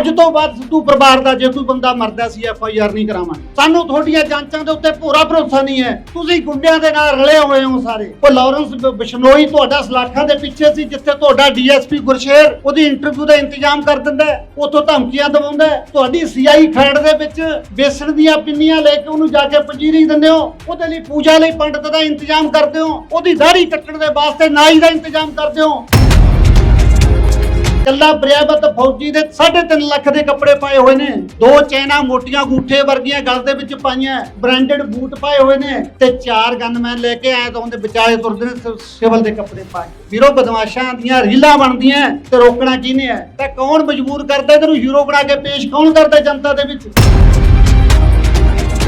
ਅੱਜ ਤੋਂ ਬਾਅਦ ਸਿੱਧੂ ਪਰਿਵਾਰ ਦਾ ਜੇ ਕੋਈ ਬੰਦਾ ਮਰਦਾ ਸੀ ਐਫ ਆਈ ਆਰ ਨਹੀਂ ਕਰਾਵਾਂ ਸਾਨੂੰ ਤੁਹਾਡੀਆਂ ਜਾਂਚਾਂ ਦੇ ਉੱਤੇ ਪੂਰਾ ਭਰੋਸਾ ਨਹੀਂ ਹੈ। ਤੁਸੀਂ ਗੁੰਡਿਆਂ ਦੇ ਨਾਲ ਰਲੇ ਹੋਏ ਹੋ ਸਾਰੇ। ਉਹ ਲਾਰੈਂਸ ਬਿਸ਼ਨੋਈ ਤੁਹਾਡਾ ਸਲਾਖਾਂ ਦੇ ਪਿੱਛੇ ਸੀ, ਜਿੱਥੇ ਤੁਹਾਡਾ ਡੀਐਸਪੀ ਗੁਰਸ਼ੇਰ ਉਹਦੀ ਇੰਟਰਵਿਊ ਦਾ ਇੰਤਜ਼ਾਮ ਕਰ ਦਿੰਦਾ ਉੱਥੋਂ ਧਮਕੀਆਂ ਦਵਾਉਂਦਾ ਤੁਹਾਡੀ ਸੀਆਈ ਖੈੜ ਦੇ ਵਿੱਚ ਬੇਸਣ ਦੀਆਂ ਪਿੰਨੀਆਂ ਲੈ ਕੇ ਉਹਨੂੰ ਜਾ ਕੇ ਪੰਜੀਰੀ ਦਿੰਦੇ ਹੋ। ਉਹਦੇ ਲਈ ਪੂਜਾ ਲਈ ਪੰਡਤ ਦਾ ਇੰਤਜ਼ਾਮ ਕਰਦੇ ਹੋ। ਉਹਦੀ ਦਾੜੀ ਕੱਟਣ ਦੇ ਵਾਸਤੇ ਨਾਈ ਦਾ ਇੰਤਜ਼ਾਮ ਕਰਦੇ ਹੋ। ਕੱਲਾ ਪ੍ਰਿਆਵਤ ਫੌਜੀ ਦੇ 3.5 ਲੱਖ ਦੇ ਕੱਪੜੇ ਪਾਏ ਹੋਏ ਨੇ। ਦੋ ਚੈਨਾ ਮੋਟੀਆਂ ਗੂਠੇ ਵਰਗੀਆਂ ਗਲ ਦੇ ਵਿੱਚ ਪਾਈਆਂ ਬ੍ਰਾਂਡਡ ਬੂਟ ਪਾਏ ਹੋਏ ਨੇ ਤੇ ਚਾਰ ਗਨਮੈਨ ਲੈ ਕੇ ਆਏ ਤਾਂ ਉਹਦੇ ਵਿਚਾਲੇ ਤੁਰਦੇ ਨੇ ਸਿਵਲ ਦੇ ਕੱਪੜੇ ਪਾਏ ਵੀਰੋ, ਬਦਮਾਸ਼ਾਂ ਦੀਆਂ ਰੀਲਾਂ ਬਣਦੀਆਂ ਤੇ ਰੋਕਣਾ ਕਿਹਨੇ ਹੈ? ਤਾਂ ਕੌਣ ਮਜਬੂਰ ਕਰਦਾ? ਇਹਨੂੰ ਹੀਰੋ ਬਣਾ ਕੇ ਪੇਸ਼ ਕੌਣ ਕਰਦਾ ਜਨਤਾ ਦੇ ਵਿੱਚ?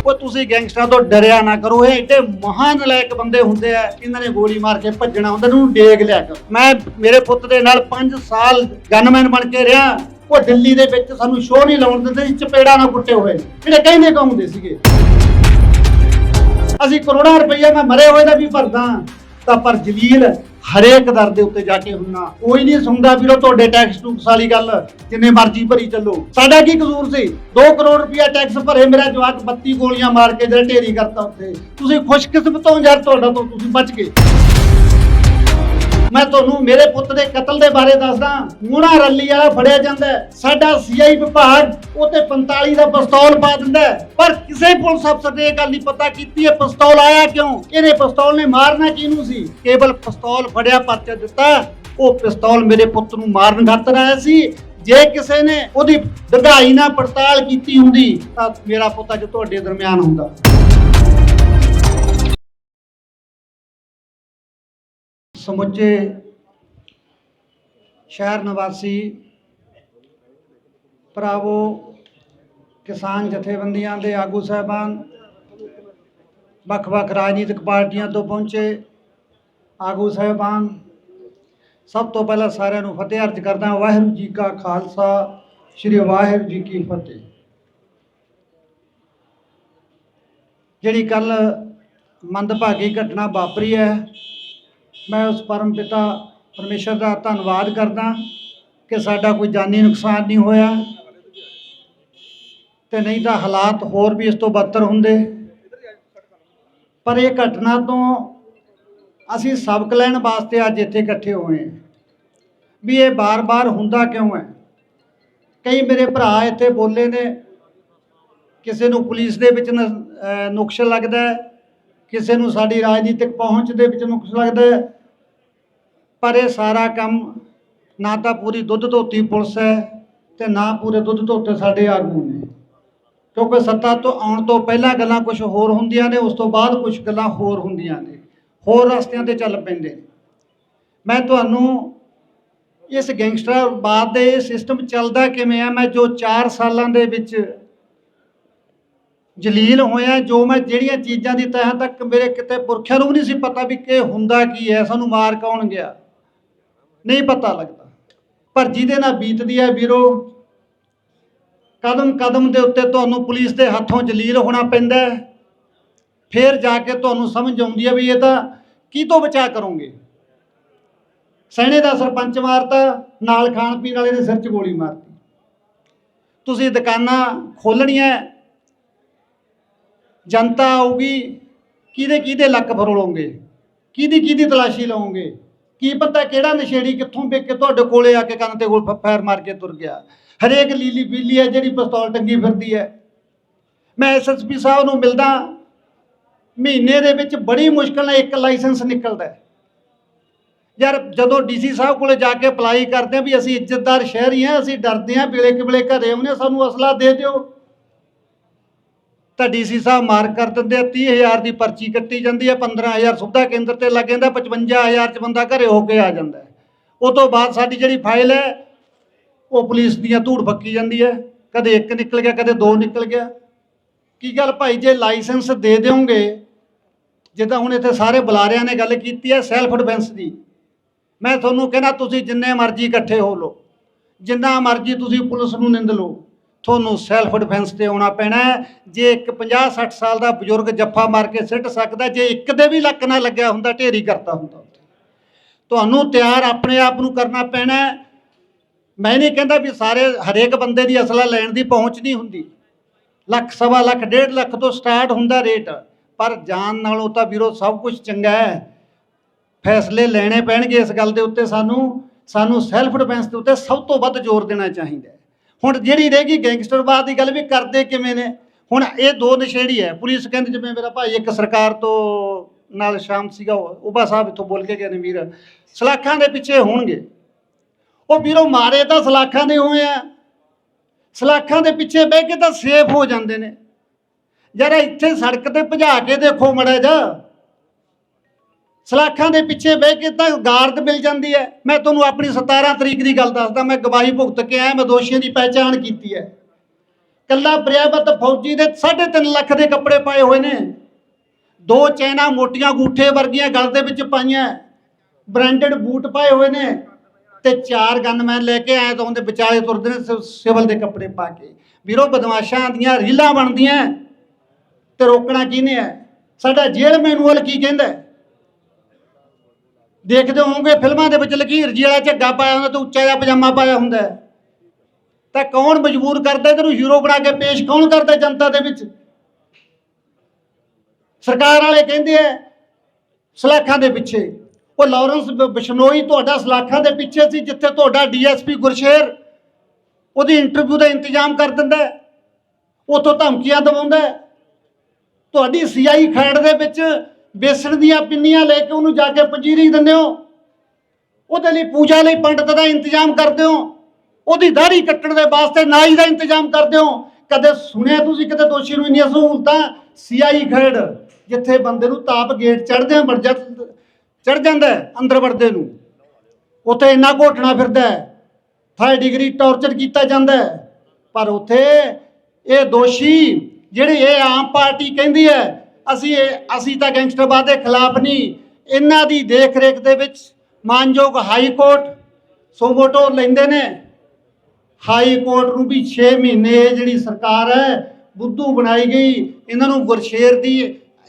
ਉਹ ਤੁਸੀਂ ਗੈਂਗਸਟਰਾਂ ਤੋਂ ਡਰਿਆ ਨਾ ਕਰੋ, ਇਹ ਏਡੇ ਮਹਾਨ ਲਾਇਕ ਬੰਦੇ ਹੁੰਦੇ ਆ, ਇਹਨਾਂ ਨੇ ਗੋਲੀ ਮਾਰ ਕੇ ਭੱਜਣਾ ਹੁੰਦਾ ਨੂੰ ਡੇਗ ਲਿਆ ਕਰ। ਮੈਂ ਮੇਰੇ ਪੁੱਤ ਦੇ ਨਾਲ 5 ਸਾਲ ਗਨਮੈਨ ਬਣ ਕੇ ਰਿਹਾ, ਉਹ ਦਿੱਲੀ ਦੇ ਵਿੱਚ ਸਾਨੂੰ ਸ਼ੋਅ ਨਹੀਂ ਲਾਉਣ ਦਿੰਦੇ ਸੀ ਚਪੇੜਾ ਨਾ ਕੁੱਟੇ ਹੋਏ। ਜਿਹੜੇ ਕਹਿੰਦੇ ਕਹਉਂਦੇ ਸੀਗੇ, ਅਸੀਂ ਕਰੋੜਾਂ ਰੁਪਈਆ ਮੈਂ ਮਰੇ ਹੋਏ ਦਾ ਵੀ ਭਰਦਾ। ਤਾਂ ਪਰ ਜਲੀਲ ਹਰੇਕ ਦਰ ਦੇ ਉੱਤੇ ਜਾ ਕੇ ਹੁੰਨਾ। ਕੋਈ ਨਹੀਂ ਸੁਣਦਾ ਵੀਰੋ ਤੁਹਾਡੇ ਟੈਕਸ ਟੂਕਸ ਵਾਲੀ ਗੱਲ, ਜਿੰਨੇ ਮਰਜ਼ੀ ਭਰੀ ਚੱਲੋ। ਸਾਡਾ ਕੀ ਕਸੂਰ ਸੀ? 2 ਕਰੋੜ ਰੁਪਇਆ ਟੈਕਸ ਭਰੇ ਮੇਰਾ ਜਵਾਕ 32 ਗੋਲੀਆਂ ਮਾਰ ਕੇ ਜਿਹੜਾ ਢੇਰੀ ਕਰਤਾ ਉੱਥੇ। ਤੁਸੀਂ ਖੁਸ਼ਕਿਸਮਤ ਹੋ ਯਾਰ ਤੁਹਾਡਾ ਤੋਂ, ਤੁਸੀਂ ਬਚ ਗਏ। ਮੈਂ ਤੁਹਾਨੂੰ ਮੇਰੇ ਪੁੱਤ ਦੇ ਕਤਲ ਦੇ ਬਾਰੇ ਦੱਸਦਾ। ਮੂਣਾ ਰੱਲੀ ਵਾਲਾ ਫੜਿਆ ਜਾਂਦਾ ਸਾਡਾ ਸੀਆਈ ਵਿਭਾਗ ਉਹ 45 ਦਾ ਪਿਸਤੌਲ ਪਾ ਦਿੰਦਾ ਪਰ ਕਿਸੇ ਪੁਲਿਸ ਅਫਸਰ ਨੇ ਇਹ ਗੱਲ ਨਹੀਂ ਪਤਾ ਕੀਤੀ ਇਹ ਪਿਸਤੌਲ ਆਇਆ ਕਿਉਂ? ਇਹਨੇ ਪਿਸਤੌਲ ਨੇ ਮਾਰਨਾ ਕਿਹਨੂੰ ਸੀ? ਕੇਵਲ ਪਿਸਤੌਲ ਫੜਿਆ, ਪਰਚਾ ਦਿੱਤਾ। ਉਹ ਪਿਸਤੌਲ ਮੇਰੇ ਪੁੱਤ ਨੂੰ ਮਾਰਨ ਖਾਤਰ ਆਇਆ ਸੀ। ਜੇ ਕਿਸੇ ਨੇ ਉਹਦੀ ਡਗਾਈ ਨਾਲ ਪੜਤਾਲ ਕੀਤੀ ਹੁੰਦੀ ਤਾਂ ਮੇਰਾ ਪੁੱਤ ਅੱਜ ਤੁਹਾਡੇ ਦਰਮਿਆਨ ਹੁੰਦਾ। ਸਮੁੱਚੇ ਸ਼ਹਿਰ ਨਿਵਾਸੀ ਭਰਾਵੋ, ਕਿਸਾਨ ਜਥੇਬੰਦੀਆਂ ਦੇ ਆਗੂ ਸਾਹਿਬਾਨ, ਵੱਖ-ਵੱਖ ਰਾਜਨੀਤਿਕ ਪਾਰਟੀਆਂ ਤੋਂ ਪਹੁੰਚੇ ਆਗੂ ਸਾਹਿਬਾਨ, ਸਭ ਤੋਂ ਪਹਿਲਾਂ ਸਾਰਿਆਂ ਨੂੰ ਫਤਿਹ ਅਰਜ਼ ਕਰਦਾ ਵਾਹਿਗੁਰੂ ਜੀ ਕਾ ਖਾਲਸਾ, ਸ੍ਰੀ ਵਾਹਿਗੁਰੂ ਜੀ ਕੀ ਫਤਿਹ। ਜਿਹੜੀ ਕੱਲ ਮੰਦਭਾਗੀ ਘਟਨਾ ਵਾਪਰੀ ਹੈ ਮੈਂ ਉਸ ਪਰਮ ਪਿਤਾ ਪਰਮੇਸ਼ਰ ਦਾ ਧੰਨਵਾਦ ਕਰਦਾ ਕਿ ਸਾਡਾ ਕੋਈ ਜਾਨੀ ਨੁਕਸਾਨ ਨਹੀਂ ਹੋਇਆ ਤੇ ਨਹੀਂ ਤਾਂ ਹਾਲਾਤ ਹੋਰ ਵੀ ਇਸ ਤੋਂ ਬਦਤਰ ਹੁੰਦੇ। ਪਰ ਇਹ ਘਟਨਾ ਤੋਂ ਅਸੀਂ ਸਬਕ ਲੈਣ ਵਾਸਤੇ ਅੱਜ ਇੱਥੇ ਇਕੱਠੇ ਹੋਏ ਹਾਂ ਵੀ ਇਹ ਬਾਰ-ਬਾਰ ਹੁੰਦਾ ਕਿਉਂ ਹੈ? ਕਈ ਮੇਰੇ ਭਰਾ ਇੱਥੇ ਬੋਲੇ ਨੇ, ਕਿਸੇ ਨੂੰ ਪੁਲਿਸ ਦੇ ਵਿੱਚ ਨ- ਨੁਕਸ ਲੱਗਦਾ ਹੈ। ਕਿਸੇ ਨੂੰ ਸਾਡੀ ਰਾਜਨੀਤਿਕ ਪਹੁੰਚ ਦੇ ਵਿੱਚ ਨੁਕਸ ਲੱਗਦਾ ਹੈ। ਪਰ ਇਹ ਸਾਰਾ ਕੰਮ ਨਾ ਤਾਂ ਪੂਰੀ ਦੁੱਧ ਧੋਤੀ ਪੁਲਿਸ ਹੈ ਤੇ ਨਾ ਪੂਰੇ ਦੁੱਧ ਧੋਤੇ ਸਾਡੇ ਆਗੂ ਨੇ। ਕਿਉਂਕਿ ਸੱਤਾ ਤੋਂ ਆਉਣ ਤੋਂ ਪਹਿਲਾਂ ਗੱਲਾਂ ਕੁਝ ਹੋਰ ਹੁੰਦੀਆਂ ਨੇ, ਉਸ ਤੋਂ ਬਾਅਦ ਕੁਝ ਗੱਲਾਂ ਹੋਰ ਹੁੰਦੀਆਂ ਨੇ। ਹੋਰ ਰਸਤਿਆਂ ਤੇ ਚੱਲ ਪੈਂਦੇ ਨੇ। ਮੈਂ ਤੁਹਾਨੂੰ ਇਸ ਗੈਂਗਸਟਰ ਗੈਂਗਸਟਰਵਾਦ ਦੇ ਸਿਸਟਮ ਚੱਲਦਾ ਕਿਵੇਂ ਆ? ਮੈਂ ਜੋ 4 ਸਾਲਾਂ ਦੇ ਵਿੱਚ ਜਲੀਲ ਹੋਇਆ, ਜੋ ਮੈਂ ਜਿਹੜੀਆਂ ਚੀਜ਼ਾਂ ਦੀ ਤਹਾਂ ਤੱਕ ਮੇਰੇ ਕਿਤੇ ਪੁਰਖਿਆਂ ਨੂੰ ਵੀ ਨਹੀਂ ਸੀ ਪਤਾ ਵੀ ਕਿ ਹੁੰਦਾ ਕੀ ਹੈ, ਸਾਨੂੰ ਮਾਰ ਕੌਣ ਗਿਆ। ਨਹੀਂ ਪਤਾ ਲੱਗਦਾ। ਪਰ ਜਿਹਦੇ ਨਾਲ ਬੀਤਦੀ ਹੈ ਵੀਰੋ, ਕਦਮ ਕਦਮ ਦੇ ਉੱਤੇ ਤੁਹਾਨੂੰ ਪੁਲਿਸ ਦੇ ਹੱਥੋਂ ਜਲੀਲ ਹੋਣਾ ਪੈਂਦਾ ਫਿਰ ਜਾ ਕੇ ਤੁਹਾਨੂੰ ਸਮਝ ਆਉਂਦੀ ਹੈ ਵੀ ਇਹ ਤਾਂ ਕੀ ਤੋਂ ਬਚਾ ਕਰੋਗੇ? ਸੈਣੇ ਦਾ ਸਰਪੰਚ ਮਾਰਤਾ, ਨਾਲ ਖਾਣ ਪੀਣ ਵਾਲੇ ਦੇ ਸਿਰ 'ਚ ਗੋਲੀ ਮਾਰਤੀ। ਤੁਸੀਂ ਦੁਕਾਨਾਂ ਖੋਲਣੀਆਂ ਜਨਤਾ ਆਊਗੀ ਕਿਹਦੇ ਕਿਹਦੇ ਲੱਕ ਫਰੋਲੋਗੇ? ਕਿਹਦੀ ਕਿਹਦੀ ਤਲਾਸ਼ੀ ਲਓਗੇ ਕੀ ਪਤਾ ਕਿਹੜਾ ਨਸ਼ੇੜੀ ਕਿੱਥੋਂ ਵੇਖ ਕੇ ਤੁਹਾਡੇ ਕੋਲੇ ਆ ਕੇ ਕੰਨ ਤੇ ਗੋਲ ਫੈਰ ਮਾਰ ਕੇ ਤੁਰ ਗਿਆ। ਹਰੇਕ ਲੀਲੀ ਬੀਲੀ ਹੈ ਜਿਹੜੀ ਪਿਸਤੌਲ ਟੰਗੀ ਫਿਰਦੀ ਹੈ। ਮੈਂ ਐਸਐਸਪੀ ਸਾਹਿਬ ਨੂੰ ਮਿਲਦਾ ਮਹੀਨੇ ਦੇ ਵਿੱਚ ਬੜੀ ਮੁਸ਼ਕਲ ਨਾਲ ਇੱਕ ਲਾਇਸੈਂਸ ਨਿਕਲਦਾ ਹੈ। ਯਾਰ ਜਦੋਂ ਡੀਸੀ ਸਾਹਿਬ ਕੋਲੇ ਜਾ ਕੇ ਅਪਲਾਈ ਕਰਦੇ ਆ ਵੀ ਅਸੀਂ ਇੱਜ਼ਤਦਾਰ ਸ਼ਹਿਰੀ ਹਾਂ ਅਸੀਂ ਡਰਦੇ ਹਾਂ ਵੇਲੇ ਕਿਵੇਲੇ ਘਰੇ ਆਉਂਦੇ ਹਾਂ, ਸਾਨੂੰ ਅਸਲਾ ਦੇ ਦਿਓ। ਤਾਂ ਡੀਸੀ ਸਾਹਿਬ ਮਾਰ ਕਰ ਦਿੰਦੇ ਆ 30000 ਦੀ ਪਰਚੀ ਕੱਟੀ ਜਾਂਦੀ ਹੈ 15000 ਸੁਵਿਧਾ ਕੇਂਦਰ ਤੇ ਲੱਗ ਜਾਂਦਾ 55000 ਚ ਬੰਦਾ ਘਰੇ ਹੋ ਕੇ ਆ ਜਾਂਦਾ ਉਹ ਤੋਂ ਬਾਅਦ ਸਾਡੀ ਜਿਹੜੀ ਫਾਈਲ ਹੈ, ਉਹ ਪੁਲਿਸ ਦੀਆਂ ਧੂੜ ਫੱਕੀ ਜਾਂਦੀ ਹੈ। ਕਦੇ ਇੱਕ ਨਿਕਲ ਗਿਆ, ਕਦੇ ਦੋ ਨਿਕਲ ਗਿਆ। ਕੀ ਗੱਲ ਭਾਈ, ਜੇ ਲਾਇਸੈਂਸ ਦੇ ਦਿਓਗੇ ਜਿੱਦਾਂ ਹੁਣ ਇੱਥੇ ਸਾਰੇ ਬੁਲਾਰਿਆਂ ਨੇ ਗੱਲ ਕੀਤੀ ਹੈ ਸੈਲਫ ਡਿਫੈਂਸ ਦੀ। ਮੈਂ ਤੁਹਾਨੂੰ ਕਹਿੰਦਾ, ਤੁਸੀਂ ਜਿੰਨੇ ਮਰਜ਼ੀ ਇਕੱਠੇ ਹੋ ਲਓ। ਜਿੰਨਾ ਮਰਜ਼ੀ ਤੁਸੀਂ ਪੁਲਿਸ ਨੂੰ ਨਿੰਦ ਲਓ। ਤੁਹਾਨੂੰ ਸੈਲਫ ਡਿਫੈਂਸ ਤੇ ਆਉਣਾ ਪੈਣਾ ਹੈ। ਜੇ ਇੱਕ 50 60 ਸਾਲ ਦਾ ਬਜ਼ੁਰਗ ਜੱਫਾ ਮਾਰ ਕੇ ਸਿੱਟ ਸਕਦਾ, ਜੇ ਇੱਕ ਦੇ ਵੀ ਲੱਕ ਨਾ ਲੱਗਿਆ ਹੁੰਦਾ, ਢੇਰੀ ਕਰਤਾ ਹੁੰਦਾ ਉੱਥੇ। ਤੁਹਾਨੂੰ ਤਿਆਰ ਆਪਣੇ ਆਪ ਨੂੰ ਕਰਨਾ ਪੈਣਾ ਹੈ। ਮੈਂ ਨਹੀਂ ਕਹਿੰਦਾ ਵੀ ਸਾਰੇ ਹਰੇਕ ਬੰਦੇ ਦੀ ਅਸਲਾ ਲੈਣ ਦੀ ਪਹੁੰਚ ਨਹੀਂ ਹੁੰਦੀ। ਲੱਖ, ਸਵਾ ਲੱਖ, ਡੇਢ ਲੱਖ ਤੋਂ ਸਟਾਰਟ ਹੁੰਦਾ ਰੇਟ। ਪਰ ਜਾਨ ਨਾਲੋਂ ਤਾਂ ਵੀਰੋ ਸਭ ਕੁਝ ਚੰਗਾ ਹੈ। ਫੈਸਲੇ ਲੈਣੇ ਪੈਣਗੇ ਇਸ ਗੱਲ ਦੇ ਉੱਤੇ ਸਾਨੂੰ। ਸਾਨੂੰ ਸੈਲਫ ਡਿਫੈਂਸ ਦੇ ਉੱਤੇ ਸਭ ਤੋਂ ਵੱਧ ਜ਼ੋਰ ਦੇਣਾ ਚਾਹੀਦਾ ਹੈ। ਹੁਣ ਜਿਹੜੀ ਰਹਿ ਗਈ ਗੈਂਗਸਟਰਵਾਦ ਦੀ ਗੱਲ ਵੀ ਕਰਦੇ ਕਿਵੇਂ ਨੇ? ਹੁਣ ਇਹ ਦੋ ਨਸ਼ੇੜੀ ਹੈ। ਪੁਲਿਸ ਕਹਿੰਦੀ ਜਿਵੇਂ ਮੇਰਾ ਭਾਈ ਇੱਕ ਸਰਕਾਰ ਤੋਂ ਨਾਲ ਸ਼ਾਮ ਸੀਗਾ, ਉਹ ਉਬਾ ਸਾਹਿਬ ਇੱਥੋਂ ਬੋਲ ਕੇ ਗਏ ਨੇ ਵੀਰ। ਸਲਾਖਾਂ ਦੇ ਪਿੱਛੇ ਹੋਣਗੇ। ਉਹ ਵੀਰੋ ਮਾਰੇ ਤਾਂ ਸਲਾਖਾਂ ਦੇ ਹੋਏ ਆ। ਸਲਾਖਾਂ ਦੇ ਪਿੱਛੇ ਬਹਿ ਕੇ ਤਾਂ ਸੇਫ ਹੋ ਜਾਂਦੇ ਨੇ। ਜਰਾ ਇੱਥੇ ਸੜਕ ਤੇ ਭਜਾ ਕੇ ਦੇਖੋ ਮੜਾ ਜਾ ਸਲਾਖਾਂ ਦੇ ਪਿੱਛੇ ਬਹਿ ਕੇ ਤਾਂ ਗਾਰਦ ਮਿਲ ਜਾਂਦੀ ਹੈ। ਮੈਂ ਤੁਹਾਨੂੰ ਆਪਣੀ 17 ਤਰੀਕ ਦੀ ਗੱਲ ਦੱਸਦਾ, ਮੈਂ ਗਵਾਹੀ ਭੁਗਤ ਕੇ ਆਇਆ, ਮੈਂ ਦੋਸ਼ੀਆਂ ਦੀ ਪਹਿਚਾਣ ਕੀਤੀ ਹੈ। ਕੱਲਾ ਪ੍ਰਿਆਵਤ ਫੌਜੀ ਦੇ 3.5 ਲੱਖ ਦੇ ਕੱਪੜੇ ਪਾਏ ਹੋਏ ਨੇ। ਦੋ ਚੈਨਾ ਮੋਟੀਆਂ ਗੂਠੇ ਵਰਗੀਆਂ ਗਲ ਦੇ ਵਿੱਚ ਪਾਈਆਂ, ਬ੍ਰਾਂਡਡ ਬੂਟ ਪਾਏ ਹੋਏ ਨੇ ਤੇ ਚਾਰ ਗਨਮੈਨ ਲੈ ਕੇ ਆਏ ਤਾਂ ਉਹਦੇ ਵਿਚਾਲੇ ਤੁਰਦੇ ਨੇ ਸਿ- ਸਿਵਲ ਦੇ ਕੱਪੜੇ ਪਾ ਕੇ। ਵੀਰੋ, ਬਦਮਾਸ਼ਾਂ ਦੀਆਂ ਰੀਲਾਂ ਬਣਦੀਆਂ ਤੇ ਰੋਕਣਾ ਕਿਹਨੇ ਹੈ? ਸਾਡਾ ਜੇਲ੍ਹ ਮੈਨੂਅਲ ਕੀ ਕਹਿੰਦਾ ਦੇਖਦੇ ਹੋਵੋਗੇ ਫਿਲਮਾਂ ਦੇ ਵਿੱਚ ਲਕੀਰ ਜੀ ਵਾਲਾ ਝੱਗਾ ਪਾਇਆ ਹੁੰਦਾ ਤੇ ਉੱਚਾ ਜਿਹਾ ਪਜਾਮਾ ਪਾਇਆ ਹੁੰਦਾ ਤਾਂ ਕੌਣ ਮਜਬੂਰ ਕਰਦਾ ਤੈਨੂੰ ਹੀਰੋ ਬਣਾ ਕੇ ਪੇਸ਼ ਕੌਣ ਕਰਦਾ ਜਨਤਾ ਦੇ ਵਿੱਚ ਸਰਕਾਰ ਵਾਲੇ ਕਹਿੰਦੇ ਆ ਸਲਾਖਾਂ ਦੇ ਪਿੱਛੇ ਉਹ ਲਾਰੈਂਸ ਬਿਸ਼ਨੋਈ ਤੁਹਾਡਾ ਸਲਾਖਾਂ ਦੇ ਪਿੱਛੇ ਸੀ, ਜਿੱਥੇ ਤੁਹਾਡਾ ਡੀਐਸਪੀ ਗੁਰਸ਼ੇਰ ਉਹਦੀ ਇੰਟਰਵਿਊ ਦਾ ਇੰਤਜ਼ਾਮ ਕਰ ਦਿੰਦਾ ਹੈ। ਉੱਥੋਂ ਧਮਕੀਆਂ ਦਵਾਉਂਦਾ ਹੈ। ਤੁਹਾਡੀ ਸੀਆਈ ਖੈੜ ਦੇ ਵਿੱਚ ਬੇਸਣ ਦੀਆਂ ਪਿੰਨੀਆਂ ਲੈ ਕੇ ਉਹਨੂੰ ਜਾ ਕੇ ਪੰਜੀਰੀ ਦਿੰਦੇ ਹੋ। ਉਹਦੇ ਲਈ ਪੂਜਾ ਲਈ ਪੰਡਤ ਦਾ ਇੰਤਜ਼ਾਮ ਕਰਦੇ ਹੋ। ਉਹਦੀ ਦਾੜੀ ਕੱਟਣ ਦੇ ਵਾਸਤੇ ਨਾਈ ਦਾ ਇੰਤਜ਼ਾਮ ਕਰਦੇ ਹੋ। ਕਦੇ ਸੁਣਿਆ ਤੁਸੀਂ ਕਿਤੇ ਦੋਸ਼ੀ ਨੂੰ ਇੰਨੀਆਂ ਸਹੂਲਤਾਂ? ਸੀਆਈ ਖੈੜ ਜਿੱਥੇ ਬੰਦੇ ਨੂੰ ਤਾਪ ਗੇਟ ਚੜ੍ਹਦਿਆਂ ਵੜ ਜਾ ਚੜ ਜਾਂਦਾ ਅੰਦਰ ਵੜਦੇ ਨੂੰ। ਉੱਥੇ ਇੰਨਾ ਘੋਟਣਾ ਫਿਰਦਾ ਹੈ। ਡਿਗਰੀ ਟੌਰਚਰ ਕੀਤਾ ਜਾਂਦਾ ਪਰ ਉੱਥੇ ਇਹ ਦੋਸ਼ੀ, ਜਿਹੜੇ ਇਹ ਆਮ ਪਾਰਟੀ ਕਹਿੰਦੀ ਹੈ ਅਸੀਂ ਇਹ ਅਸੀਂ ਤਾਂ ਗੈਂਗਸਟਰਵਾਦ ਦੇ ਖਿਲਾਫ ਨਹੀਂ। ਇਹਨਾਂ ਦੀ ਦੇਖ ਰੇਖ ਦੇ ਵਿੱਚ ਮਾਨਯੋਗ ਹਾਈ ਕੋਰਟ ਸੋਮੋਟੋ ਲੈਂਦੇ ਨੇ। ਹਾਈ ਕੋਰਟ ਨੂੰ ਵੀ 6 ਮਹੀਨੇ ਇਹ ਜਿਹੜੀ ਸਰਕਾਰ ਹੈ, ਬੁੱਧੂ ਬਣਾਈ ਗਈ। ਇਹਨਾਂ ਨੂੰ ਗੁਰਸ਼ੇਰ ਦੀ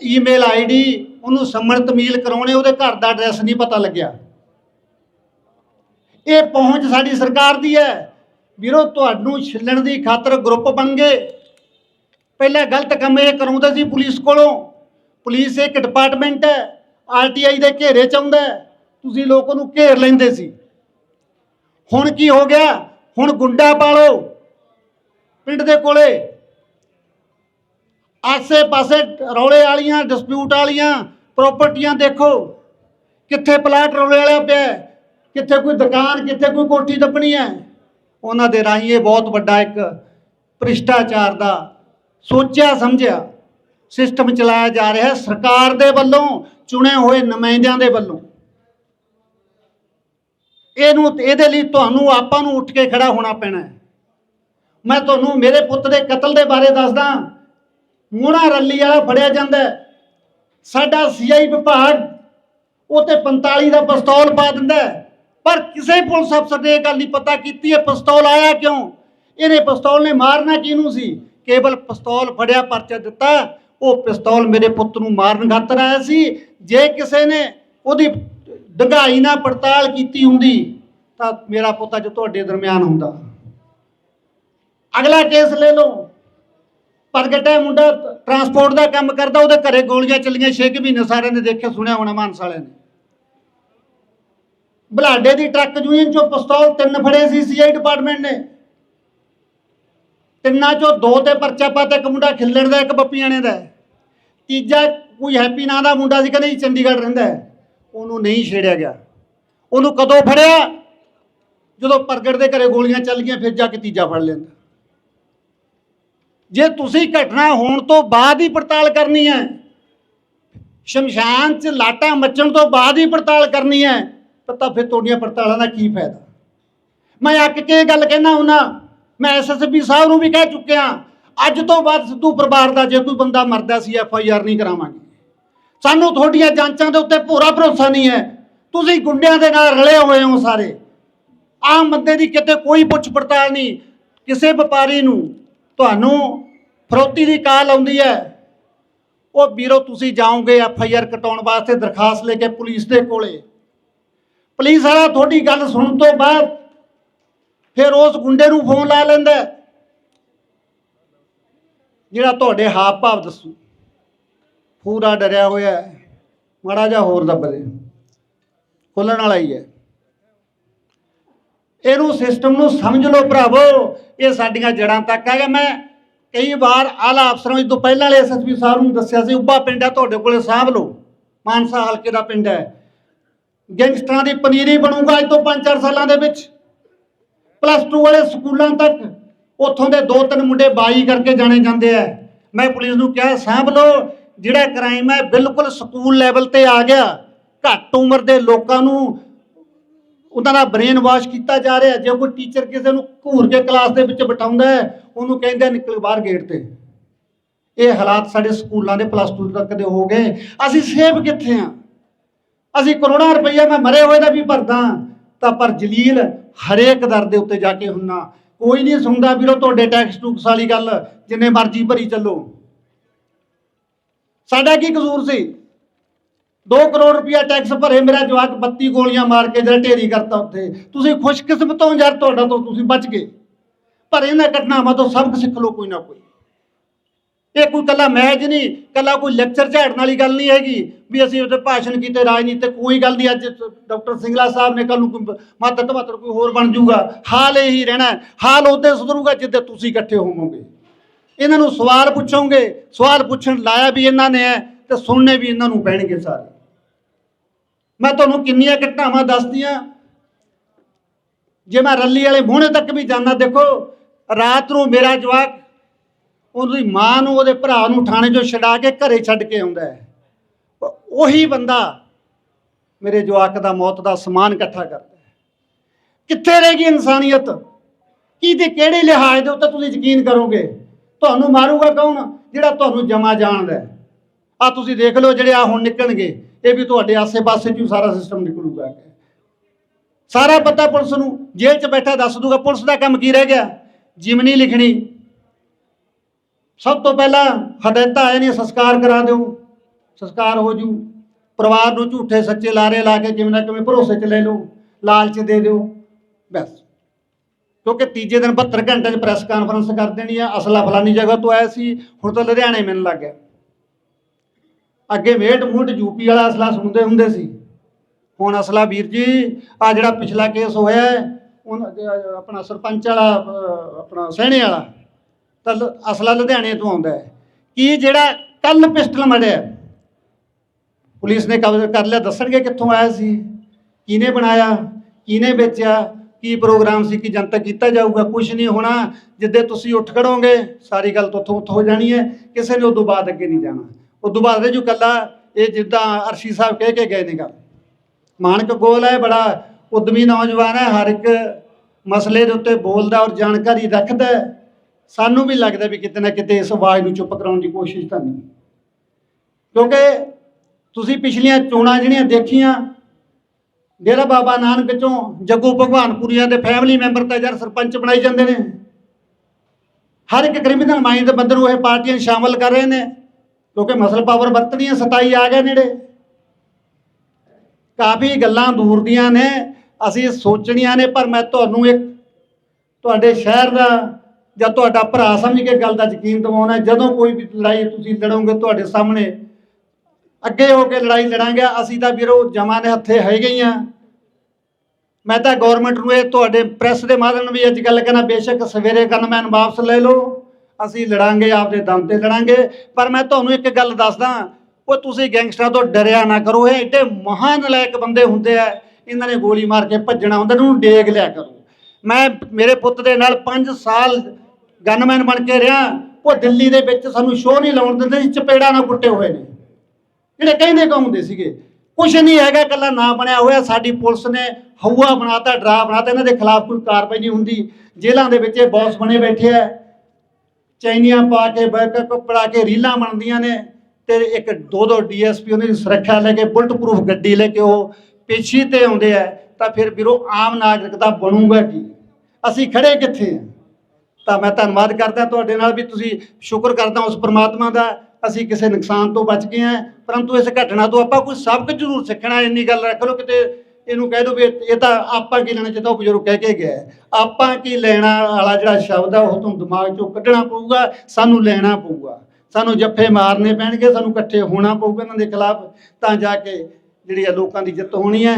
ਈਮੇਲ ਆਈਡੀ ਉਹਨੂੰ ਸੰਮਣ ਤਮੀਲ ਕਰਾਉਣੇ, ਉਹਦੇ ਘਰ ਦਾ ਐਡਰੈਸ ਨਹੀਂ ਪਤਾ ਲੱਗਿਆ। ਇਹ ਪਹੁੰਚ ਸਾਡੀ ਸਰਕਾਰ ਦੀ ਹੈ। ਵੀਰੋ, ਤੁਹਾਨੂੰ ਛਿੱਲਣ ਦੀ ਖਾਤਰ ਗਰੁੱਪ ਬਣ ਗਏ। ਪਹਿਲਾਂ ਗਲਤ ਕੰਮ ਇਹ ਕਰਾਉਂਦੇ ਸੀ ਪੁਲਿਸ ਕੋਲੋਂ। ਪੁਲਿਸ ਇੱਕ ਡਿਪਾਰਟਮੈਂਟ ਹੈ ਆਰਟੀਆਈ ਦੇ ਘੇਰੇ ਚ ਆਉਂਦਾ ਤੁਸੀਂ ਲੋਕ ਉਹਨੂੰ ਘੇਰ ਲੈਂਦੇ ਸੀ। ਹੁਣ ਕੀ ਹੋ ਗਿਆ? ਹੁਣ ਗੁੰਡਾ ਪਾਲੋ। ਪਿੰਡ ਦੇ ਕੋਲੇ ਆਸੇ ਪਾਸੇ ਰੌਲੇ ਵਾਲੀਆਂ ਡਿਸਪਿਊਟ ਵਾਲੀਆਂ ਪ੍ਰਾਪਰਟੀਆਂ ਦੇਖੋ। ਕਿੱਥੇ ਪਲਾਟ ਰੌਲੇ ਵਾਲਾ ਪਿਆ ਕਿੱਥੇ ਕੋਈ ਦੁਕਾਨ, ਕਿੱਥੇ ਕੋਈ ਕੋਠੀ ਦੱਬਣੀ ਹੈ। ਉਹਨਾਂ ਦੇ ਰਾਹੀਂ ਇਹ ਬਹੁਤ ਵੱਡਾ ਇੱਕ ਭ੍ਰਿਸ਼ਟਾਚਾਰ ਦਾ ਸੋਚਿਆ, ਸਮਝਿਆ ਸਿਸਟਮ ਚਲਾਇਆ ਜਾ ਰਿਹਾ ਹੈ, ਸਰਕਾਰ ਦੇ ਵੱਲੋਂ, ਚੁਣੇ ਹੋਏ ਨੁਮਾਇੰਦਿਆਂ ਦੇ ਵੱਲੋਂ। ਇਹਨੂੰ, ਇਹਦੇ ਲਈ ਤੁਹਾਨੂੰ ਆਪਾਂ ਨੂੰ ਉੱਠ ਕੇ ਖੜਾ ਹੋਣਾ ਪੈਣਾ ਹੈ। ਮੈਂ ਤੁਹਾਨੂੰ ਮੇਰੇ ਪੁੱਤ ਦੇ ਕਤਲ ਦੇ ਬਾਰੇ ਦੱਸਦਾ। ਮੂਣਾ ਰੱਲੀ ਵਾਲਾ ਫੜਿਆ ਜਾਂਦਾ ਹੈ। ਸਾਡਾ ਸੀਆਈ ਵਿਭਾਗ ਉਹ ਤੇ 45 ਦਾ ਪਿਸਤੌਲ ਪਾ ਦਿੰਦਾ ਪਰ ਕਿਸੇ ਪੁਲਿਸ ਅਫਸਰ ਨੇ ਇਹ ਗੱਲ ਨਹੀਂ ਪਤਾ ਕੀਤੀ ਇਹ ਪਿਸਤੌਲ ਆਇਆ ਕਿਉਂ? ਇਹਨੇ ਪਿਸਤੌਲ ਨੇ ਮਾਰਨਾ ਕਿਹਨੂੰ ਸੀ? ਕੇਵਲ ਪਿਸਤੌਲ ਫੜਿਆ ਪਰਚਾ ਦਿੱਤਾ, ਉਹ ਪਿਸਤੌਲ ਮੇਰੇ ਪੁੱਤ ਨੂੰ ਮਾਰਨ ਖਾਤਰ ਆਇਆ ਸੀ। ਜੇ ਕਿਸੇ ਨੇ ਉਹਦੀ ਡੰਗਾਈ ਨਾਲ ਪੜਤਾਲ ਕੀਤੀ ਹੁੰਦੀ, ਤਾਂ ਮੇਰਾ ਪੁੱਤ ਅੱਜ ਤੁਹਾਡੇ ਦਰਮਿਆਨ ਹੁੰਦਾ। ਅਗਲਾ ਕੇਸ ਲੈ ਲਓ। ਪ੍ਰਗਟ ਮੁੰਡਾ, ਟਰਾਂਸਪੋਰਟ ਦਾ ਕੰਮ ਕਰਦਾ, ਉਹਦੇ ਘਰੇ ਗੋਲੀਆਂ ਚੱਲੀਆਂ 6 ਮਹੀਨੇ ਸਾਰਿਆਂ ਨੇ ਦੇਖਿਆ, ਸੁਣਿਆ ਹੋਣਾ ਮਾਨਸ ਵਾਲਿਆਂ ਨੇ। ਬਲਾਡੇ ਦੀ ਟਰੱਕ ਯੂਨੀਅਨ ਚੋਂ ਪਿਸਤੌਲ ਤਿੰਨ ਫੜੇ ਸੀ, ਸੀਆਈ ਡਿਪਾਰਟਮੈਂਟ ਨੇ। ਤਿੰਨਾਂ ਚੋਂ ਦੋ ਤੇ ਪਰਚਾ ਪਾਤਾ, ਇੱਕ ਮੁੰਡਾ ਖਿੱਲੜ ਦਾ, ਇੱਕ ਬੱਪੀਆਣੇ ਦਾ। ਤੀਜਾ ਕੋਈ ਹੈਪੀ ਨਾਂ ਦਾ ਮੁੰਡਾ ਸੀ, ਕਹਿੰਦੇ ਜੀ ਚੰਡੀਗੜ੍ਹ ਰਹਿੰਦਾ ਹੈ। ਉਹਨੂੰ ਨਹੀਂ ਛੇੜਿਆ ਗਿਆ। ਉਹਨੂੰ ਕਦੋਂ ਫੜਿਆ? ਜਦੋਂ ਪ੍ਰਗਟ ਦੇ ਘਰੇ ਗੋਲੀਆਂ ਚੱਲ ਗਈਆਂ, ਫਿਰ ਜਾ ਕੇ ਤੀਜਾ ਫੜ ਲੈਂਦਾ। ਜੇ ਤੁਸੀਂ ਘਟਨਾ ਹੋਣ ਤੋਂ ਬਾਅਦ ਹੀ ਪੜਤਾਲ ਕਰਨੀ ਹੈ, ਸ਼ਮਸ਼ਾਨ 'ਚ ਲਾਟਾਂ ਮੱਚਣ ਤੋਂ ਬਾਅਦ ਹੀ ਪੜਤਾਲ ਕਰਨੀ ਹੈ ਪਤਾ ਫਿਰ ਤੁਹਾਡੀਆਂ ਪੜਤਾਲਾਂ ਦਾ ਕੀ ਫਾਇਦਾ? ਮੈਂ ਅੱਕ ਕੇ ਇਹ ਗੱਲ ਕਹਿਣਾ ਹੁੰਨਾ ਮੈਂ ਐਸਐਸਪੀ ਸਾਹਿਬ ਨੂੰ ਵੀ ਕਹਿ ਚੁੱਕਿਆ, ਅੱਜ ਤੋਂ ਬਾਅਦ ਸਿੱਧੂ ਪਰਿਵਾਰ ਦਾ ਜੇ ਕੋਈ ਬੰਦਾ ਮਰਦਾ ਸੀ ਐਫ ਆਈ ਆਰ ਨਹੀਂ ਕਰਾਵਾਂਗੇ। ਸਾਨੂੰ ਤੁਹਾਡੀਆਂ ਜਾਂਚਾਂ ਦੇ ਉੱਤੇ ਪੂਰਾ ਭਰੋਸਾ ਨਹੀਂ ਹੈ। ਤੁਸੀਂ ਗੁੰਡਿਆਂ ਦੇ ਨਾਲ ਰਲੇ ਹੋਏ ਹੋ ਸਾਰੇ। ਆਮ ਬੰਦੇ ਦੀ ਕਿਤੇ ਕੋਈ ਪੁੱਛ ਪੜਤਾਲ ਨਹੀਂ। ਕਿਸੇ ਵਪਾਰੀ ਨੂੰ ਤੁਹਾਨੂੰ ਫਰੋਤੀ ਦੀ ਕਾਲ ਆਉਂਦੀ ਹੈ, ਉਹ ਵੀਰੋ ਤੁਸੀਂ ਜਾਓਗੇ ਐਫ ਆਈ ਆਰ ਕਟਾਉਣ ਵਾਸਤੇ ਦਰਖਾਸਤ ਲੈ ਕੇ ਪੁਲਿਸ ਦੇ ਕੋਲੇ। ਪੁਲਿਸ ਵਾਲਾ ਤੁਹਾਡੀ ਗੱਲ ਸੁਣਨ ਤੋਂ ਬਾਅਦ ਫਿਰ ਉਸ ਗੁੰਡੇ ਨੂੰ ਫੋਨ ਲਾ ਲੈਂਦਾ ਜਿਹੜਾ ਤੁਹਾਡੇ ਹਾਵ ਭਾਵ ਦੱਸੂ। ਪੂਰਾ ਡਰਿਆ ਹੋਇਆ ਮਾੜਾ ਜਿਹਾ ਹੋਰ ਦੱਬ ਦੇ। ਖੁੱਲਣ ਵਾਲਾ ਹੀ ਹੈ। ਇਹਨੂੰ ਸਿਸਟਮ ਨੂੰ ਸਮਝ ਲਓ ਭਰਾਵੋ। ਇਹ ਸਾਡੀਆਂ ਜੜਾਂ ਤੱਕ ਹੈਗਾ। ਮੈਂ ਕਈ ਵਾਰ ਆਲਾ ਅਫਸਰਾਂ ਤੋਂ ਪਹਿਲਾਂ ਵਾਲੇ ਐਸਐਸਪੀ ਸਾਹਿਬ ਨੂੰ ਦੱਸਿਆ ਸੀ, ਉੱਭਾ ਪਿੰਡ ਹੈ, ਤੁਹਾਡੇ ਕੋਲੇ ਸਾਂਭ ਲਓ। ਮਾਨਸਾ ਹਲਕੇ ਦਾ ਪਿੰਡ ਹੈ। ਗੈਂਗਸਟਰਾਂ ਦੀ ਪਨੀਰੀ ਬਣੂਗਾ ਅੱਜ ਤੋਂ 5-4 ਸਾਲਾਂ ਦੇ ਵਿੱਚ। ਪਲੱਸ 2 ਵਾਲੇ ਸਕੂਲਾਂ ਤੱਕ ਉੱਥੋਂ ਦੇ ਦੋ ਤਿੰਨ ਮੁੰਡੇ ਬਾਈ ਕਰਕੇ ਜਾਣੇ ਜਾਂਦੇ ਆ। ਮੈਂ ਪੁਲਿਸ ਨੂੰ ਕਿਹਾ, ਸਾਂਭ ਲਓ, ਜਿਹੜਾ ਕ੍ਰਾਈਮ ਹੈ ਬਿਲਕੁਲ ਸਕੂਲ ਲੈਵਲ ਤੇ ਆ ਗਿਆ। ਘੱਟ ਉਮਰ ਦੇ ਲੋਕਾਂ ਨੂੰ ਉਹਨਾਂ ਦਾ ਬ੍ਰੇਨ ਵਾਸ਼ ਕੀਤਾ ਜਾ ਰਿਹਾ। ਜੇ ਕੋਈ ਟੀਚਰ ਕਿਸੇ ਨੂੰ ਘੂਰ ਕੇ ਕਲਾਸ ਦੇ ਵਿੱਚ ਬਿਠਾਉਂਦਾ ਉਹਨੂੰ ਕਹਿੰਦੇ ਨਿਕਲ ਬਾਹਰ ਗੇਟ ਤੇ। ਇਹ ਹਾਲਾਤ ਸਾਡੇ ਸਕੂਲਾਂ ਦੇ ਪਲੱਸ 2 ਤੱਕ ਦੇ ਹੋ ਗਏ। ਅਸੀਂ ਸੇਵ ਕਿੱਥੇ ਆ? ਅਸੀਂ ਕਰੋੜਾਂ ਰੁਪਈਆ ਮੈਂ ਮਰੇ ਹੋਏ ਦਾ ਵੀ ਭਰਦਾ ਤਾਂ ਪਰ ਜਲੀਲ ਹਰੇਕ ਦਰ ਦੇ ਉੱਤੇ ਜਾ ਕੇ ਹੁੰਨਾ। ਕੋਈ ਨਹੀਂ ਸੁਣਦਾ ਵੀਰੋ ਤੁਹਾਡੇ ਟੈਕਸ ਟੂਕਸ ਵਾਲੀ ਗੱਲ, ਜਿੰਨੇ ਮਰਜ਼ੀ ਭਰੀ ਚੱਲੋ। ਸਾਡਾ ਕੀ ਕਸੂਰ ਸੀ? 2 ਕਰੋੜ ਰੁਪਇਆ ਟੈਕਸ ਭਰੇ ਮੇਰਾ ਜਵਾਕ 32 ਗੋਲੀਆਂ ਮਾਰ ਕੇ ਜਿਹੜਾ ਢੇਰੀ ਕਰਤਾ ਉੱਥੇ। ਤੁਸੀਂ ਖੁਸ਼ਕਿਸਮਤ ਹੋ ਯਾਰ ਤੁਹਾਡਾ ਤੋਂ ਤੁਸੀਂ ਬਚ ਗਏ। ਪਰ ਇਹਨਾਂ ਘਟਨਾਵਾਂ ਤੋਂ ਸਬਕ ਸਿੱਖ ਲਓ ਕੋਈ ਨਾ ਕੋਈ। ਇਹ ਕੋਈ ਕੱਲਾ ਮੈਚ ਨਹੀਂ ਕੱਲਾ ਕੋਈ ਲੈਕਚਰ ਝਾੜਨ ਵਾਲੀ ਗੱਲ ਨਹੀਂ ਹੈਗੀ ਵੀ ਅਸੀਂ ਉੱਥੇ ਭਾਸ਼ਣ ਕੀਤੇ ਰਾਜਨੀਤਿਕ ਕੋਈ ਗੱਲ ਨਹੀਂ, ਅੱਜ ਡਾਕਟਰ ਸਿੰਗਲਾ ਸਾਹਿਬ ਨੇ ਕੱਲ ਨੂੰ ਕੋਈ ਮਾਤਰ ਧਮਾਤਰ ਕੋਈ ਹੋਰ ਬਣ ਜਾਊਗਾ। ਹਾਲ ਇਹੀ ਰਹਿਣਾ ਹਾਲ ਉਹਦੇ ਸੁਧਰੂਗਾ ਜਿੱਦੇ ਤੁਸੀਂ ਇਕੱਠੇ ਹੋਵੋਗੇ। ਇਹਨਾਂ ਨੂੰ ਸਵਾਲ ਪੁੱਛੋਗੇ, ਸਵਾਲ ਪੁੱਛਣ ਲਾਇਆ ਵੀ ਇਹਨਾਂ ਨੇ ਹੈ ਤੇ ਸੁਣਨੇ ਵੀ ਇਹਨਾਂ ਨੂੰ ਪੈਣਗੇ ਸਾਰੇ। ਮੈਂ ਤੁਹਾਨੂੰ ਕਿੰਨੀਆਂ ਘਟਨਾਵਾਂ ਦੱਸਦੀਆਂ। ਜੇ ਮੈਂ ਰੱਲੀ ਵਾਲੇ ਮੋਹਣੇ ਤੱਕ ਵੀ ਜਾਂਦਾ, ਦੇਖੋ, ਰਾਤ ਨੂੰ ਮੇਰਾ ਜਵਾਕ ਉਹਦੀ ਮਾਂ ਨੂੰ, ਉਹਦੇ ਭਰਾ ਨੂੰ ਥਾਣੇ 'ਚੋਂ ਛਡਾ ਕੇ ਘਰੇ ਛੱਡ ਕੇ ਆਉਂਦਾ ਹੈ। ਉਹੀ ਬੰਦਾ ਮੇਰੇ ਜਵਾਕ ਦਾ ਮੌਤ ਦਾ ਸਮਾਨ ਇਕੱਠਾ ਕਰਦਾ ਹੈ। ਕਿੱਥੇ ਰਹੇਗੀ ਇਨਸਾਨੀਅਤ? ਕੀ ਤੇ ਕਿਹੜੇ ਲਿਹਾਜ਼ ਦੇ ਉੱਤੇ ਤੁਸੀਂ ਯਕੀਨ ਕਰੋਗੇ? ਤੁਹਾਨੂੰ ਮਾਰੂਗਾ ਕੌਣ? ਜਿਹੜਾ ਤੁਹਾਨੂੰ ਜਮਾ ਜਾਣਦਾ ਹੈ। ਆ ਤੁਸੀਂ ਦੇਖ ਲਓ ਜਿਹੜੇ ਆ ਹੁਣ ਨਿਕਲਣਗੇ, ਇਹ ਵੀ ਤੁਹਾਡੇ ਆਸੇ-ਪਾਸੇ 'ਚ ਸਾਰਾ ਸਿਸਟਮ ਨਿਕਲੂਗਾ। ਸਾਰਾ ਪਤਾ ਪੁਲਿਸ ਨੂੰ, ਜੇਲ੍ਹ 'ਚ ਬੈਠਾ ਦੱਸ ਦੂਗਾ, ਪੁਲਿਸ ਦਾ ਕੰਮ ਕੀ ਰਹਿ ਗਿਆ? ਜਿਮਨੀ ਲਿਖਣੀ। ਸਭ ਤੋਂ ਪਹਿਲਾਂ ਹਦਾਇਤਾਂ ਆਏ ਨੇ ਸੰਸਕਾਰ ਕਰਾ ਦਿਓ। ਸੰਸਕਾਰ ਹੋ ਜੂ। ਪਰਿਵਾਰ ਨੂੰ ਝੂਠੇ ਸੱਚੇ ਲਾਰੇ ਲਾ ਕੇ ਕਿਵੇਂ ਨਾ ਕਿਵੇਂ ਭਰੋਸੇ 'ਚ ਲੈ ਲਓ। ਲਾਲਚ ਦੇ ਦਿਓ। ਬਸ। ਕਿਉਂਕਿ ਤੀਜੇ ਦਿਨ 72 ਘੰਟੇ 'ਚ ਪ੍ਰੈਸ ਕਾਨਫਰੰਸ ਕਰ ਦੇਣੀ ਆ। ਅਸਲਾ ਫਲਾਨੀ ਜਗ੍ਹਾ ਤੋਂ ਆਇਆ ਸੀ। ਹੁਣ ਤਾਂ ਲੁਧਿਆਣੇ ਮਿਲਣ ਲੱਗ ਗਿਆ। ਅੱਗੇ ਵੇਟ ਮੂਟ ਯੂਪੀ ਵਾਲਾ ਅਸਲਾ ਸੁਣਦੇ ਹੁੰਦੇ ਸੀ। ਹੁਣ ਅਸਲਾ ਵੀਰ ਜੀ ਆ ਜਿਹੜਾ ਪਿਛਲਾ ਕੇਸ ਹੋਇਆ ਉਹ ਆਪਣਾ ਸਰਪੰਚ ਵਾਲਾ ਆਪਣਾ ਸਹਿਣੇ ਵਾਲਾ। ਤਾਂ ਲ- ਅਸਲਾ ਲੁਧਿਆਣੇ ਤੋਂ ਆਉਂਦਾ ਹੈ। ਕੀ ਜਿਹੜਾ ਕੱਲ ਪਿਸਟਲ ਮੜਿਆ ਪੁਲਿਸ ਨੇ ਕਬਜ਼ਾ ਕਰ ਲਿਆ, ਦੱਸਣਗੇ ਕਿੱਥੋਂ ਆਇਆ ਸੀ? ਕਿਹਨੇ ਬਣਾਇਆ? ਕਿਹਨੇ ਵੇਚਿਆ? ਕੀ ਪ੍ਰੋਗਰਾਮ ਸੀ? ਕਿ ਜਨਤਕ ਕੀਤਾ ਜਾਊਗਾ? ਕੁਝ ਨਹੀਂ ਹੋਣਾ। ਜਿੱਦੇ ਤੁਸੀਂ ਉੱਠ ਖੜੋਗੇ, ਸਾਰੀ ਗੱਲ ਤੋਂ ਉੱਥੋਂ ਉੱਥੋਂ ਹੋ ਜਾਣੀ ਹੈ। ਕਿਸੇ ਨੇ ਉਦੋਂ ਬਾਅਦ ਅੱਗੇ ਨਹੀਂ ਜਾਣਾ। ਉਦੋਂ ਬਾਅਦ ਜੋ ਕੱਲਾ, ਇਹ ਜਿੱਦਾਂ ਅਰਸ਼ੀ ਸਾਹਿਬ ਕਹਿ ਕੇ ਗਏ ਨੇ ਗੱਲ। ਮਾਨਕ ਗੋਲ ਹੈ, ਬੜਾ ਉਦਮੀ ਨੌਜਵਾਨ ਹੈ, ਹਰ ਇੱਕ ਮਸਲੇ ਦੇ ਉੱਤੇ ਬੋਲਦਾ ਔਰ ਜਾਣਕਾਰੀ ਰੱਖਦਾ ਸਾਨੂੰ ਵੀ ਲੱਗਦਾ ਵੀ ਕਿਤੇ ਨਾ ਕਿਤੇ ਇਸ ਆਵਾਜ਼ ਨੂੰ ਚੁੱਪ ਕਰਾਉਣ ਦੀ ਕੋਸ਼ਿਸ਼ ਤਾਂ ਨਹੀਂ। ਕਿਉਂਕਿ ਤੁਸੀਂ ਪਿਛਲੀਆਂ ਚੋਣਾਂ ਜਿਹੜੀਆਂ ਦੇਖੀਆਂ, ਡੇਰਾ ਬਾਬਾ ਨਾਨਕ ਵਿੱਚੋਂ ਜੱਗੂ ਭਗਵਾਨਪੁਰੀਆਂ ਦੇ ਫੈਮਿਲੀ ਮੈਂਬਰ ਤਾਂ ਯਾਰ ਸਰਪੰਚ ਬਣਾਈ ਜਾਂਦੇ ਨੇ। ਹਰ ਇੱਕ ਕ੍ਰਿਮੀਨਲ ਮਾਈਂਡ ਦੇ ਬੰਦੇ ਨੂੰ ਇਹ ਪਾਰਟੀਆਂ ਸ਼ਾਮਲ ਕਰ ਰਹੇ ਨੇ, ਕਿਉਂਕਿ ਮਸਲ ਪਾਵਰ ਵਰਤਣੀਆਂ 27 ਆ ਗਏ ਨੇੜੇ। ਕਾਫੀ ਗੱਲਾਂ ਦੂਰ ਦੀਆਂ ਨੇ, ਅਸੀਂ ਸੋਚਣੀਆਂ ਨੇ, ਪਰ ਮੈਂ ਤੁਹਾਨੂੰ ਇੱਕ, ਤੁਹਾਡੇ ਸ਼ਹਿਰ ਦਾ ਜਾਂ ਤੁਹਾਡਾ ਭਰਾ ਸਮਝ ਕੇ ਗੱਲ ਦਾ ਯਕੀਨ ਦਿਵਾਉਣਾ ਜਦੋਂ ਕੋਈ ਵੀ ਲੜਾਈ ਤੁਸੀਂ ਲੜੋਗੇ ਤੁਹਾਡੇ ਸਾਹਮਣੇ, ਅੱਗੇ ਹੋ ਕੇ ਲੜਾਈ ਲੜਾਂਗੇ, ਅਸੀਂ ਤਾਂ ਵੀਰੋ ਜਮਾਂ ਦੇ ਹੱਥੇ ਹੈਗੇ ਹੀ ਆ ਮੈਂ ਤਾਂ ਗਵਰਨਮੈਂਟ ਨੂੰ ਇਹ ਤੁਹਾਡੇ ਪ੍ਰੈਸ ਦੇ ਮਾਧਿਅਮ ਨਾਲ ਵੀ ਅੱਜ ਗੱਲ ਕਰਨਾ, ਬੇਸ਼ੱਕ ਸਵੇਰੇ ਗਨਮੈਨ ਵਾਪਸ ਲੈ ਲਓ, ਅਸੀਂ ਲੜਾਂਗੇ, ਆਪਦੇ ਦਮ ਤੇ ਲੜਾਂਗੇ। ਪਰ ਮੈਂ ਤੁਹਾਨੂੰ ਇੱਕ ਗੱਲ ਦੱਸਦਾ, ਉਹ ਤੁਸੀਂ ਗੈਂਗਸਟਰਾਂ ਤੋਂ ਡਰਿਆ ਨਾ ਕਰੋ, ਇਹ ਐਡੇ ਮਹਾਨ ਲਾਇਕ ਬੰਦੇ ਹੁੰਦੇ ਆ, ਇਹਨਾਂ ਨੇ ਗੋਲੀ ਮਾਰ ਕੇ ਭੱਜਣਾ ਹੁੰਦਾ ਨੂੰ ਡੇਗ ਲਿਆ ਕਰੋ। ਮੈਂ, ਮੇਰੇ ਪੁੱਤ ਦੇ ਨਾਲ 5 ਸਾਲ ਗਨਮੈਨ ਬਣ ਕੇ ਰਿਹਾ, ਉਹ ਦਿੱਲੀ ਦੇ ਵਿੱਚ ਸਾਨੂੰ ਸ਼ੋਅ ਨਹੀਂ ਲਾਉਣ ਦਿੰਦੇ ਸੀ ਚਪੇੜਾ ਨਾਲ ਕੁੱਟੇ ਹੋਏ ਨੇ। ਜਿਹੜੇ ਕਹਿੰਦੇ ਕਹਉਂਦੇ ਸੀਗੇ? ਕੁਛ ਨਹੀਂ ਹੈਗਾ ਕੱਲਾ ਨਾ ਬਣਿਆ ਹੋਇਆ, ਸਾਡੀ ਪੁਲਿਸ ਨੇ ਹਊਆ ਬਣਾਤਾ, ਡਰਾ ਬਣਾਤਾ, ਇਹਨਾਂ ਦੇ ਖਿਲਾਫ ਕੋਈ ਕਾਰਵਾਈ ਨਹੀਂ ਹੁੰਦੀ। ਜੇਲ੍ਹਾਂ ਦੇ ਵਿੱਚ ਇਹ ਬੌਸ ਬਣੇ ਬੈਠੇ ਆ। ਚੈਨੀਆਂ ਪਾ ਕੇ, ਬੈਕ ਪੜਾ ਕੇ ਰੀਲਾਂ ਬਣਦੀਆਂ ਨੇ ਤੇ ਇੱਕ ਦੋ ਦੋ ਡੀਐਸਪੀ ਉਹਨਾਂ ਦੀ ਸੁਰੱਖਿਆ ਲੈ ਕੇ ਬੁਲਟ ਪ੍ਰੂਫ ਗੱਡੀ ਲੈ ਕੇ ਉਹ ਪੇਸ਼ੀ ਤੇ ਆਉਂਦੇ ਆ, ਤਾਂ ਫਿਰ ਵੀਰੋ ਆਮ ਨਾਗਰਿਕ ਦਾ ਬਣੂਗਾ ਕੀ? ਅਸੀਂ ਖੜੇ ਕਿੱਥੇ ਆ? ਤਾਂ ਮੈਂ ਧੰਨਵਾਦ ਕਰਦਾ ਤੁਹਾਡੇ ਨਾਲ ਵੀ ਤੁਸੀਂ ਸ਼ੁਕਰ ਕਰਦਾ ਉਸ ਪ੍ਰਮਾਤਮਾ ਦਾ ਅਸੀਂ ਕਿਸੇ ਨੁਕਸਾਨ ਤੋਂ ਬਚ ਗਏ ਹਾਂ, ਪਰੰਤੂ ਇਸ ਘਟਨਾ ਤੋਂ ਆਪਾਂ ਕੋਈ ਸਬਕ ਜ਼ਰੂਰ ਸਿੱਖਣਾ ਇੰਨੀ ਗੱਲ ਰੱਖ ਲਓ, ਕਿਤੇ ਇਹਨੂੰ ਕਹਿ ਦੋ ਵੀ ਇਹ ਤਾਂ ਆਪਾਂ ਕੀ ਲੈਣਾ ਚਾਹੀਦਾ ਉਹ ਬਜ਼ੁਰਗ ਕਹਿ ਕੇ ਗਿਆ ਆਪਾਂ ਕੀ ਲੈਣਾ ਵਾਲਾ ਜਿਹੜਾ ਸ਼ਬਦ ਆ, ਉਹ ਤੋਂ ਦਿਮਾਗ ਚੋਂ ਕੱਢਣਾ ਪਊਗਾ, ਸਾਨੂੰ ਲੈਣਾ ਪਊਗਾ। ਸਾਨੂੰ ਜੱਫੇ ਮਾਰਨੇ ਪੈਣਗੇ, ਸਾਨੂੰ ਇਕੱਠੇ ਹੋਣਾ ਪਊਗਾ ਇਹਨਾਂ ਦੇ ਖਿਲਾਫ। ਤਾਂ ਜਾ ਕੇ ਜਿਹੜੀ ਆ ਲੋਕਾਂ ਦੀ ਜਿੱਤ ਹੋਣੀ ਹੈ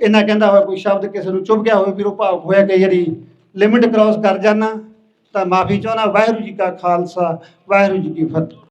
ਇਹਨਾਂ ਕਹਿੰਦਾ ਹੋਇਆ ਕੋਈ ਸ਼ਬਦ ਕਿਸੇ ਨੂੰ ਚੁੱਭ ਗਿਆ ਹੋਵੇ, ਫਿਰ ਉਹ ਭਾਵ ਹੋਇਆ ਕਈ ਵਾਰੀ ਲਿਮਿਟ ਕ੍ਰਾਸ ਕਰ ਜਾਣਾ ਤਾਂ ਮਾਫੀ ਚਾਹੁੰਦਾ ਵਾਹਿਗੁਰੂ ਜੀ ਕਾ ਖਾਲਸਾ ਵਾਹਿਗੁਰੂ ਜੀ ਕੀ ਫਤਿਹ।